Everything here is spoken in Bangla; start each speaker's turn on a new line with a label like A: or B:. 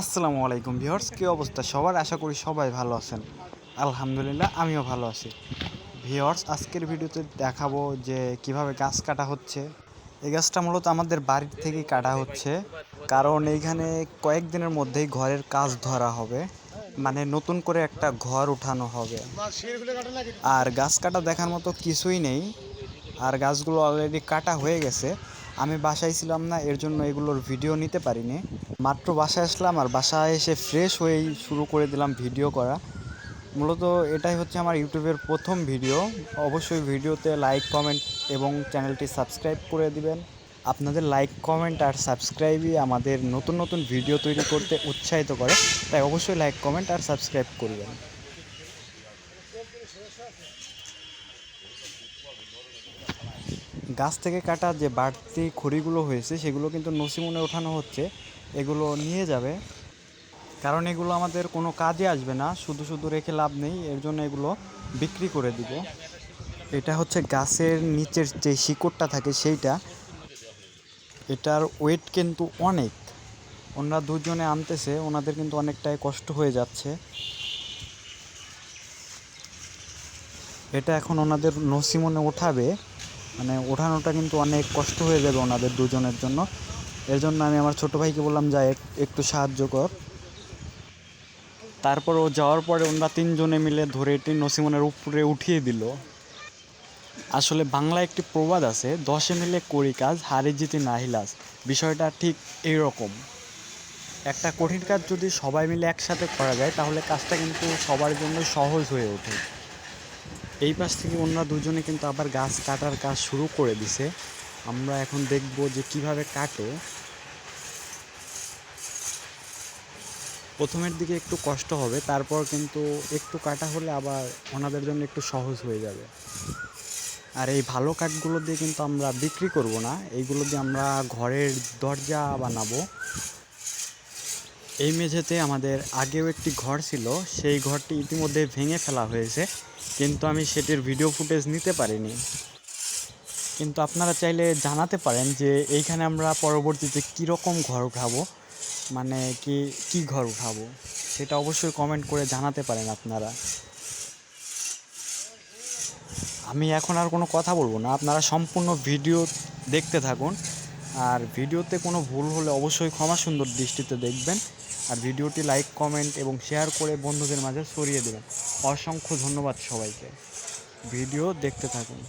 A: আসসালামু আলাইকুম ভিউয়ার্স, কী অবস্থা? সবার আশা করি সবাই ভালো আছেন। আলহামদুলিল্লাহ, আমিও ভালো আছি। ভিউয়ার্স, আজকের ভিডিওতে দেখাবো যে কীভাবে গাছ কাটা হচ্ছে। এই গাছটা মূলত আমাদের বাড়ির থেকেই কাটা হচ্ছে। কারণ এইখানে কয়েকদিনের মধ্যেই ঘরের কাজ ধরা হবে। মানে নতুন করে একটা ঘর উঠানো হবে। আর গাছ কাটা দেখার মতো কিছুই নেই। আর গাছগুলো অলরেডি কাটা হয়ে গেছে। আমি বাসায় ছিলাম না, এর জন্য এগুলোর ভিডিও নিতে পারিনি। মাত্র বাসায় আসলাম আর বাসায় এসে ফ্রেশ হয়েই শুরু করে দিলাম ভিডিও করা। মূলত এটাই হচ্ছে আমার ইউটিউবের প্রথম ভিডিও অবশ্যই ভিডিওতে লাইক কমেন্ট এবং চ্যানেলটি সাবস্ক্রাইব করে দিবেন। আপনাদের লাইক কমেন্ট আর সাবস্ক্রাইবই আমাদের নতুন নতুন ভিডিও তৈরি করতে উৎসাহিত করে। তাই অবশ্যই লাইক কমেন্ট আর সাবস্ক্রাইব করবেন। গাছ থেকে কাটা যে বাড়তি খড়িগুলো হয়েছে, সেগুলো কিন্তু নসিমনে ওঠানো হচ্ছে। এগুলো নিয়ে যাবে। কারণ এগুলো আমাদের কোনো কাজে আসবে না, শুধু শুধু রেখে লাভ নেই, এর জন্য এগুলো বিক্রি করে দিব। এটা হচ্ছে গাছের নিচের যে শিকড়টা থাকে সেইটা। এটার ওয়েট কিন্তু অনেক। ওনারা দুজনে আনতেছে, ওনাদের কিন্তু অনেকটাই কষ্ট হয়ে যাচ্ছে। এটা এখন ওনাদের নসিমনে ওঠাবে। মানে ওঠানোটা কিন্তু অনেক কষ্ট হয়ে যাবে ওনাদের দুজনের জন্য। এর জন্য আমি আমার ছোটো ভাইকে বললাম, যা, এক- একটু সাহায্য কর। তারপর ও যাওয়ার পরে ওনারা তিনজনে মিলে ধরে এটি নসিমনের উপরে উঠিয়ে দিল। আসলে বাংলায় একটি প্রবাদ আছে, দশে মিলে করি কাজ, হারে জিতে নাহিলাস বিষয়টা ঠিক এইরকম। একটা কঠিন কাজ যদি সবাই মিলে একসাথে করা যায়, তাহলে কাজটা কিন্তু সবার জন্য সহজ হয়ে ওঠে। এই পাশ থেকে অন্য দুজনে কিন্তু আবার গাছ কাটার কাজ শুরু করে দিছে। আমরা এখন দেখব যে কীভাবে কাটে। প্রথমের দিকে একটু কষ্ট হবে, তারপর কিন্তু একটু কাটা হলে আবার ওনাদের জন্য একটু সহজ হয়ে যাবে। আর এই ভালো কাঠগুলো দিয়ে কিন্তু আমরা বিক্রি করব না, এইগুলো দিয়ে আমরা ঘরের দরজা বানাবো। এই মেঝেতে আমাদের আগেও একটি ঘর ছিল, সেই ঘরটি ইতিমধ্যে ভেঙে ফেলা হয়েছে। কিন্তু আমি সেটির ভিডিও ফুটেজ নিতে পারিনি। কিন্তু আপনারা চাইলে জানাতে পারেন যে এইখানে আমরা পরবর্তীতে কীরকম ঘর উঠাবো মানে কি কি ঘর উঠাবো, সেটা অবশ্যই কমেন্ট করে জানাতে পারেন আপনারা। আমি এখন আর কোনো কথা বলব না, আপনারা সম্পূর্ণ ভিডিও দেখতে থাকুন। আর ভিডিওতে কোনো ভুল হলে অবশ্যই ক্ষমা সুন্দর দৃষ্টিতে দেখবেন। আর ভিডিওটি লাইক, কমেন্ট এবং শেয়ার করে বন্ধুদের মাঝে ছড়িয়ে দেবেন। অসংখ্য ধন্যবাদ সবাইকে। ভিডিও দেখতে থাকুন।